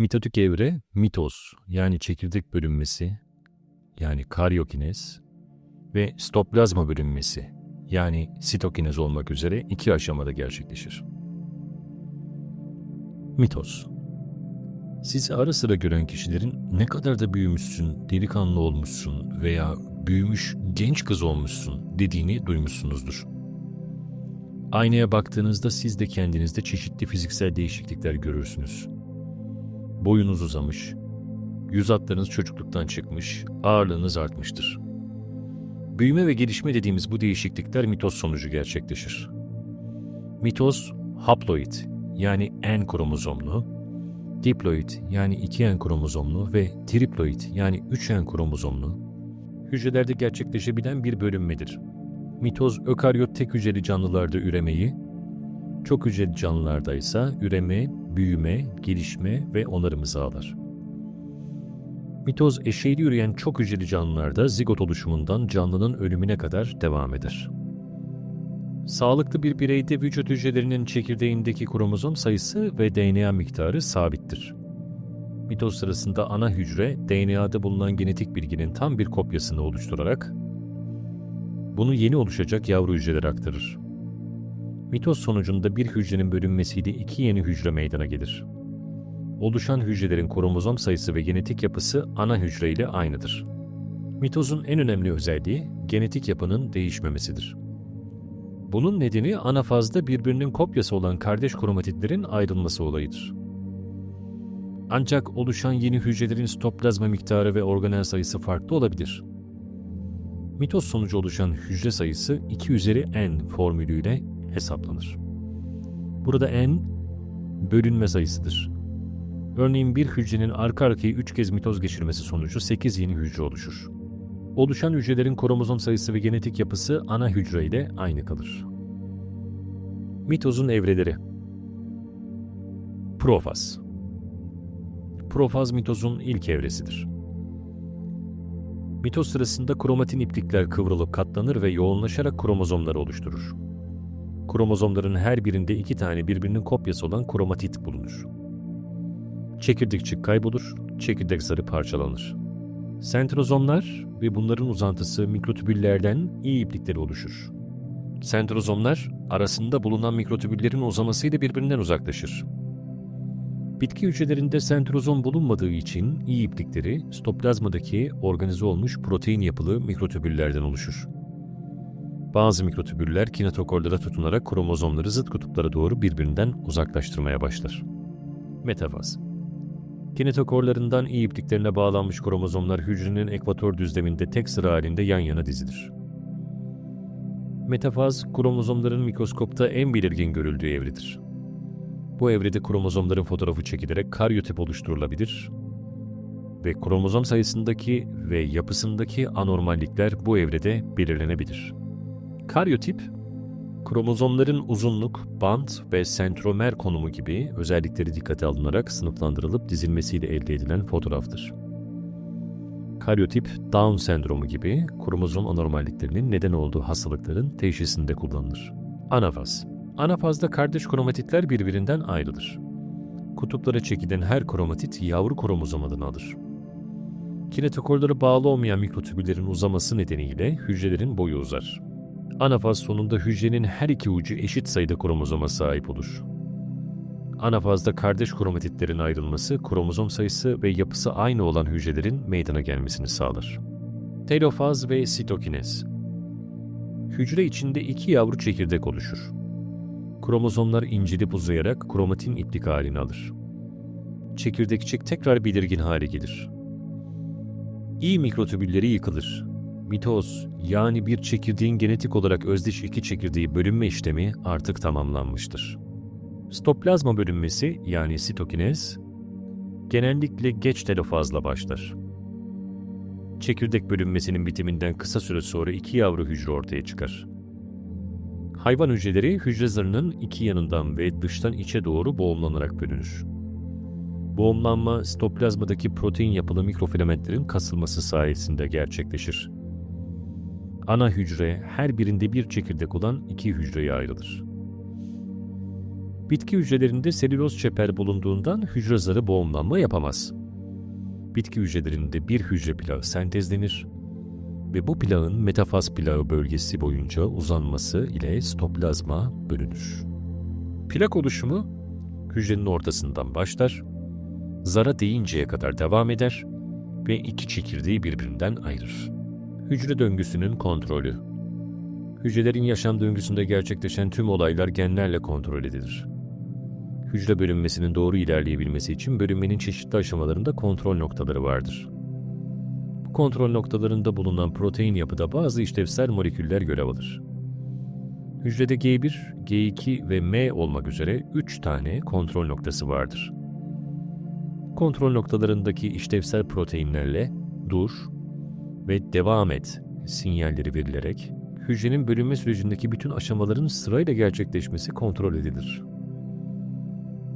Mitotik evre, mitoz yani çekirdek bölünmesi yani karyokinez ve stoplazma bölünmesi yani sitokinez olmak üzere iki aşamada gerçekleşir. Mitoz Sizi ara sıra gören kişilerin ne kadar da büyümüşsün, delikanlı olmuşsun veya büyümüş genç kız olmuşsun dediğini duymuşsunuzdur. Aynaya baktığınızda siz de kendinizde çeşitli fiziksel değişiklikler görürsünüz. Boyunuz uzamış, yüz hatlarınız çocukluktan çıkmış, ağırlığınız artmıştır. Büyüme ve gelişme dediğimiz bu değişiklikler mitoz sonucu gerçekleşir. Mitoz, haploid yani N kromozomlu, diploid yani 2N kromozomlu ve triploid yani 3N kromozomlu hücrelerde gerçekleşebilen bir bölünmedir. Mitoz ökaryot tek hücreli canlılarda üremeyi, çok hücreli canlılarda ise üreme, büyüme, gelişme ve onarımı sağlar. Mitoz eşeyli üreyen çok hücreli canlılarda zigot oluşumundan canlının ölümüne kadar devam eder. Sağlıklı bir bireyde vücut hücrelerinin çekirdeğindeki kromozom sayısı ve DNA miktarı sabittir. Mitoz sırasında ana hücre, DNA'da bulunan genetik bilginin tam bir kopyasını oluşturarak bunu yeni oluşacak yavru hücrelere aktarır. Mitoz sonucunda bir hücrenin bölünmesiyle iki yeni hücre meydana gelir. Oluşan hücrelerin kromozom sayısı ve genetik yapısı ana hücre ile aynıdır. Mitozun en önemli özelliği genetik yapının değişmemesidir. Bunun nedeni anafazda birbirinin kopyası olan kardeş kromatitlerin ayrılması olayıdır. Ancak oluşan yeni hücrelerin stoplazma miktarı ve organel sayısı farklı olabilir. Mitoz sonucu oluşan hücre sayısı 2 üzeri n formülüyle hesaplanır. Burada n bölünme sayısıdır. Örneğin bir hücrenin arka arkaya 3 kez mitoz geçirmesi sonucu 8 yeni hücre oluşur. Oluşan hücrelerin kromozom sayısı ve genetik yapısı ana hücre ile aynı kalır. Mitozun evreleri Profaz Profaz mitozun ilk evresidir. Mitoz sırasında kromatin iplikler kıvrılıp katlanır ve yoğunlaşarak kromozomları oluşturur. Kromozomların her birinde iki tane birbirinin kopyası olan kromatit bulunur. Çekirdekçik kaybolur, çekirdek zarı parçalanır. Sentrozomlar ve bunların uzantısı mikrotübüllerden iyi iplikleri oluşur. Sentrozomlar arasında bulunan mikrotübüllerin uzamasıyla birbirinden uzaklaşır. Bitki hücrelerinde sentrozom bulunmadığı için iyi iplikleri stoplazmadaki organize olmuş protein yapılı mikrotübüllerden oluşur. Bazı mikrotübüller kinetokorlara tutunarak kromozomları zıt kutuplara doğru birbirinden uzaklaştırmaya başlar. Metafaz Kinetokorlarından iyi ipliklerine bağlanmış kromozomlar hücrenin ekvator düzleminde tek sıra halinde yan yana dizilir. Metafaz, kromozomların mikroskopta en belirgin görüldüğü evredir. Bu evrede kromozomların fotoğrafı çekilerek karyotip oluşturulabilir ve kromozom sayısındaki ve yapısındaki anormallikler bu evrede belirlenebilir. Karyotip, kromozomların uzunluk, bant ve sentromer konumu gibi özellikleri dikkate alınarak sınıflandırılıp dizilmesiyle elde edilen fotoğraftır. Karyotip, Down sendromu gibi kromozom anormalliklerinin neden olduğu hastalıkların teşhisinde kullanılır. Anafaz Anafazda kardeş kromatitler birbirinden ayrılır. Kutuplara çekilen her kromatit yavru kromozom adını alır. Kinetokorlara bağlı olmayan mikrotübüllerin uzaması nedeniyle hücrelerin boyu uzar. Anafaz sonunda hücrenin her iki ucu eşit sayıda kromozoma sahip olur. Anafazda kardeş kromatitlerin ayrılması, kromozom sayısı ve yapısı aynı olan hücrelerin meydana gelmesini sağlar. Telofaz ve sitokinez Hücre içinde iki yavru çekirdek oluşur. Kromozomlar incilip uzayarak kromatin iplik halini alır. Çekirdekçik tekrar belirgin hale gelir. İyi mikrotübülleri yıkılır. Mitoz yani bir çekirdeğin genetik olarak özdeş iki çekirdeği bölünme işlemi artık tamamlanmıştır. Stoplazma bölünmesi yani sitokinez genellikle geç telofazla başlar. Çekirdek bölünmesinin bitiminden kısa süre sonra iki yavru hücre ortaya çıkar. Hayvan hücreleri hücre zarının iki yanından ve dıştan içe doğru boğumlanarak bölünür. Boğumlanma stoplazmadaki protein yapılı mikrofilamentlerin kasılması sayesinde gerçekleşir. Ana hücre her birinde bir çekirdek olan iki hücreye ayrılır. Bitki hücrelerinde selüloz çeper bulunduğundan hücre zarı boğumlanma yapamaz. Bitki hücrelerinde bir hücre plağı sentezlenir ve bu plağın metafaz plağı bölgesi boyunca uzanması ile stoplazma bölünür. Plak oluşumu hücrenin ortasından başlar, zara değinceye kadar devam eder ve iki çekirdeği birbirinden ayırır. Hücre döngüsünün kontrolü Hücrelerin yaşam döngüsünde gerçekleşen tüm olaylar genlerle kontrol edilir. Hücre bölünmesinin doğru ilerleyebilmesi için bölünmenin çeşitli aşamalarında kontrol noktaları vardır. Bu kontrol noktalarında bulunan protein yapıda bazı işlevsel moleküller görev alır. Hücrede G1, G2 ve M olmak üzere 3 tane kontrol noktası vardır. Kontrol noktalarındaki işlevsel proteinlerle dur ve devam et sinyalleri verilerek hücrenin bölünme sürecindeki bütün aşamaların sırayla gerçekleşmesi kontrol edilir.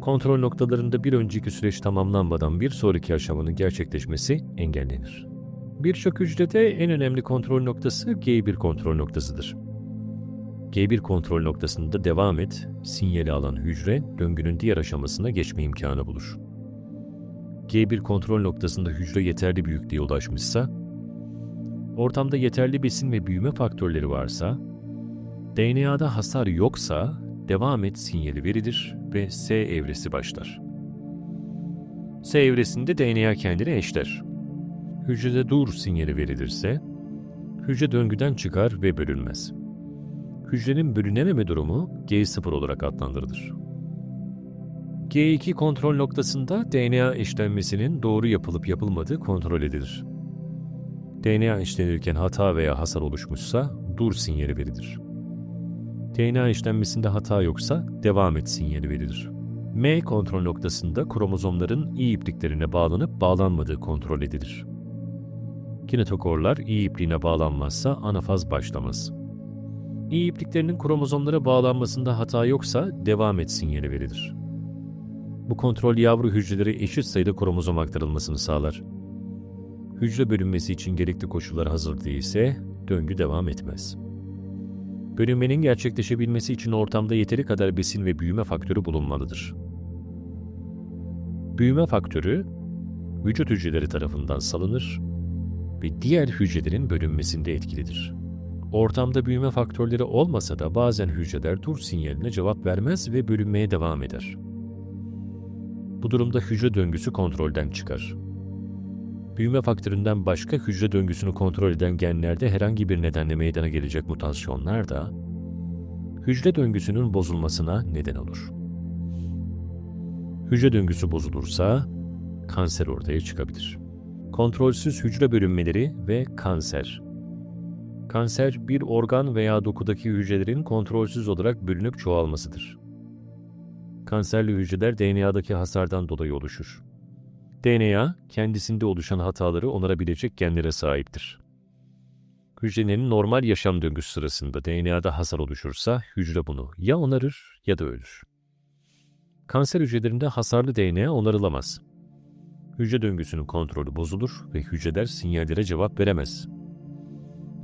Kontrol noktalarında bir önceki süreç tamamlanmadan bir sonraki aşamanın gerçekleşmesi engellenir. Birçok hücrede en önemli kontrol noktası G1 kontrol noktasıdır. G1 kontrol noktasında devam et, sinyali alan hücre döngünün diğer aşamasına geçme imkanı bulur. G1 kontrol noktasında hücre yeterli büyüklüğe ulaşmışsa, ortamda yeterli besin ve büyüme faktörleri varsa, DNA'da hasar yoksa devam et sinyali verilir ve S evresi başlar. S evresinde DNA kendini eşler. Hücrede dur sinyali verilirse, hücre döngüden çıkar ve bölünmez. Hücrenin bölünememe durumu G0 olarak adlandırılır. G2 kontrol noktasında DNA eşlenmesinin doğru yapılıp yapılmadığı kontrol edilir. DNA işlenirken hata veya hasar oluşmuşsa dur sinyali verilir. DNA işlenmesinde hata yoksa devam et sinyali verilir. M kontrol noktasında kromozomların iyi ipliklerine bağlanıp bağlanmadığı kontrol edilir. Kinetokorlar iyi ipliğine bağlanmazsa anafaz başlamaz. İyi ipliklerinin kromozomlara bağlanmasında hata yoksa devam et sinyali verilir. Bu kontrol yavru hücrelere eşit sayıda kromozom aktarılmasını sağlar. Hücre bölünmesi için gerekli koşullar hazır değilse döngü devam etmez. Bölünmenin gerçekleşebilmesi için ortamda yeteri kadar besin ve büyüme faktörü bulunmalıdır. Büyüme faktörü vücut hücreleri tarafından salınır ve diğer hücrelerin bölünmesinde etkilidir. Ortamda büyüme faktörleri olmasa da bazen hücreler dur sinyaline cevap vermez ve bölünmeye devam eder. Bu durumda hücre döngüsü kontrolden çıkar. Büyüme faktöründen başka hücre döngüsünü kontrol eden genlerde herhangi bir nedenle meydana gelecek mutasyonlar da hücre döngüsünün bozulmasına neden olur. Hücre döngüsü bozulursa kanser ortaya çıkabilir. Kontrolsüz hücre bölünmeleri ve kanser. Kanser bir organ veya dokudaki hücrelerin kontrolsüz olarak bölünüp çoğalmasıdır. Kanserli hücreler DNA'daki hasardan dolayı oluşur. DNA, kendisinde oluşan hataları onarabilecek genlere sahiptir. Hücrenin normal yaşam döngüsü sırasında DNA'da hasar oluşursa hücre bunu ya onarır ya da ölür. Kanser hücrelerinde hasarlı DNA onarılamaz. Hücre döngüsünün kontrolü bozulur ve hücreler sinyallere cevap veremez.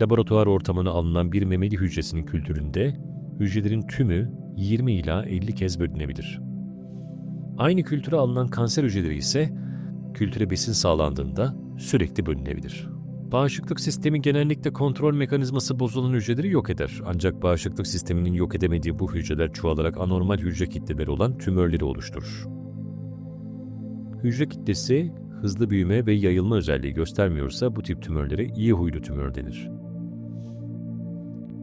Laboratuvar ortamına alınan bir memeli hücresinin kültüründe hücrelerin tümü 20 ila 50 kez bölünebilir. Aynı kültüre alınan kanser hücreleri ise kültüre besin sağlandığında sürekli bölünebilir. Bağışıklık sistemi genellikle kontrol mekanizması bozulan hücreleri yok eder. Ancak bağışıklık sisteminin yok edemediği bu hücreler çoğalarak anormal hücre kitleleri olan tümörleri oluşturur. Hücre kitlesi hızlı büyüme ve yayılma özelliği göstermiyorsa bu tip tümörlere iyi huylu tümör denir.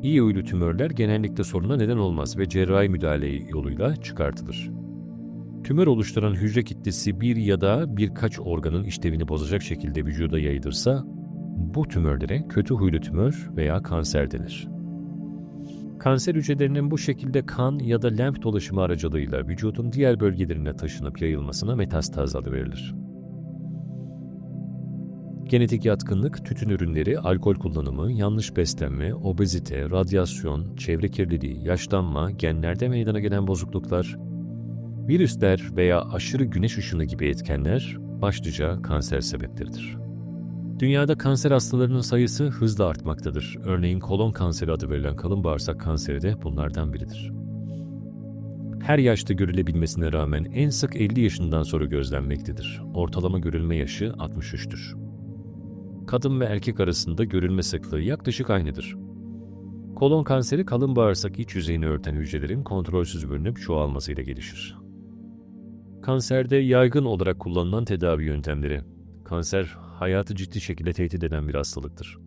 İyi huylu tümörler genellikle soruna neden olmaz ve cerrahi müdahale yoluyla çıkartılır. Tümör oluşturan hücre kitlesi bir ya da birkaç organın işlevini bozacak şekilde vücuda yayılırsa, bu tümörlere kötü huylu tümör veya kanser denir. Kanser hücrelerinin bu şekilde kan ya da lenf dolaşımı aracılığıyla vücudun diğer bölgelerine taşınıp yayılmasına metastaz adı verilir. Genetik yatkınlık, tütün ürünleri, alkol kullanımı, yanlış beslenme, obezite, radyasyon, çevre kirliliği, yaşlanma, genlerde meydana gelen bozukluklar, virüsler veya aşırı güneş ışını gibi etkenler başlıca kanser sebepleridir. Dünyada kanser hastalarının sayısı hızla artmaktadır. Örneğin kolon kanseri adı verilen kalın bağırsak kanseri de bunlardan biridir. her yaşta görülebilmesine rağmen en sık 50 yaşından sonra gözlenmektedir. Ortalama görülme yaşı 63'tür. Kadın ve erkek arasında görülme sıklığı yaklaşık aynıdır. Kolon kanseri kalın bağırsak iç yüzeyini örten hücrelerin kontrolsüz bölünüp çoğalmasıyla gelişir. Kanserde yaygın olarak kullanılan tedavi yöntemleri. Kanser, hayatı ciddi şekilde tehdit eden bir hastalıktır.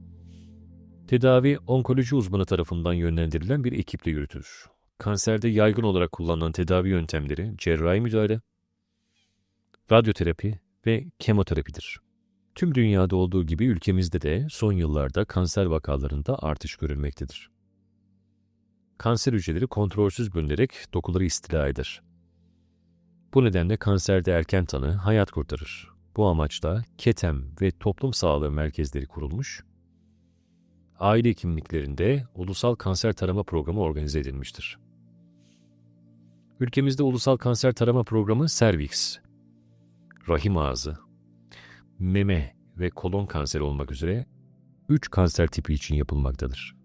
Tedavi, onkoloji uzmanı tarafından yönlendirilen bir ekiple yürütülür. Kanserde yaygın olarak kullanılan tedavi yöntemleri cerrahi müdahale, radyoterapi ve kemoterapidir. Tüm dünyada olduğu gibi ülkemizde de son yıllarda kanser vakalarında artış görülmektedir. Kanser hücreleri kontrolsüz bölünerek dokuları istila eder. Bu nedenle kanserde erken tanı hayat kurtarır. Bu amaçla KETEM ve toplum sağlığı merkezleri kurulmuş, aile hekimliklerinde ulusal kanser tarama programı organize edilmiştir. Ülkemizde ulusal kanser tarama programı Cervix, rahim ağzı, meme ve kolon kanseri olmak üzere 3 kanser tipi için yapılmaktadır.